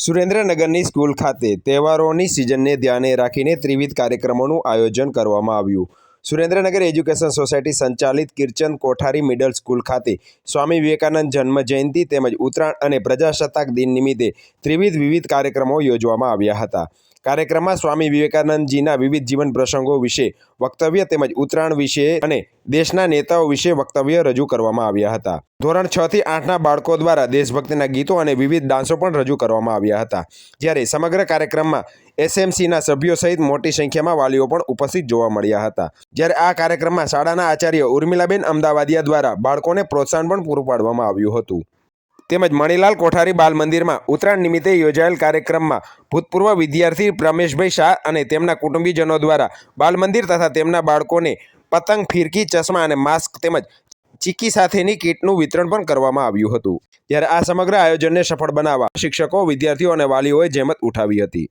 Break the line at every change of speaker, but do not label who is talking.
સુરેન્દ્રનગરની school ખાતે તહેવારોની સિઝનને ધ્યાને રાખીને ત્રિવિધ કાર્યક્રમોનું આયોજન કરવામાં આવ્યું. સુરેન્દ્રનગર એજ્યુકેશન સોસાયટી સંચાલિત કિર્ચન કોઠારી મિડલ સ્કૂલ ખાતે સ્વામી વિવેકાનંદ જન્મ જયંતિ તેમજ ઉત્તરાયણ અને પ્રજાસત્તાક દિન નિમિત્તે ત્રિવિધ વિવિધ કાર્યક્રમો યોજવામાં આવ્યા હતા. કાર્યક્રમમાં સ્વામી વિવેકાનંદજીના વિવિધ જીવન પ્રસંગો વિશે વક્તવ્ય તેમજ ઉત્તરાયણ વિશે અને દેશના નેતાઓ વિશે વક્તવ્ય રજૂ કરવામાં આવ્યા હતા. ધોરણ છ થી આઠના બાળકો દ્વારા દેશભક્તિના ગીતો અને વિવિધ ડાન્સો પણ રજૂ કરવામાં આવ્યા હતા. જ્યારે સમગ્ર કાર્યક્રમમાં એસએમસીના સભ્યો સહિત મોટી સંખ્યામાં વાલીઓ પણ ઉપસ્થિત જોવા મળ્યા હતા. જ્યારે આ કાર્યક્રમમાં શાળાના આચાર્ય ઉર્મિલાબેન અમદાવાદિયા દ્વારા બાળકોને પ્રોત્સાહન પણ પૂરું પાડવામાં આવ્યું હતું. તેમજ મણિલાલ કોઠારી બાલ મંદિરમાં ઉત્તરાયણ નિમિત્તે યોજાયેલ કાર્યક્રમમાં ભૂતપૂર્વ વિદ્યાર્થી પ્રમેશભાઈ શાહ અને તેમના કુટુંબીજનો દ્વારા બાલ મંદિર તથા તેમના બાળકોને પતંગ, ફિરકી, ચશ્મા અને માસ્ક તેમજ ચીકી સાથેની કીટનું વિતરણ પણ કરવામાં આવ્યું હતું. ત્યારે આ સમગ્ર આયોજનને સફળ બનાવવા શિક્ષકો, વિદ્યાર્થીઓ અને વાલીઓએ જહેમત ઉઠાવી હતી.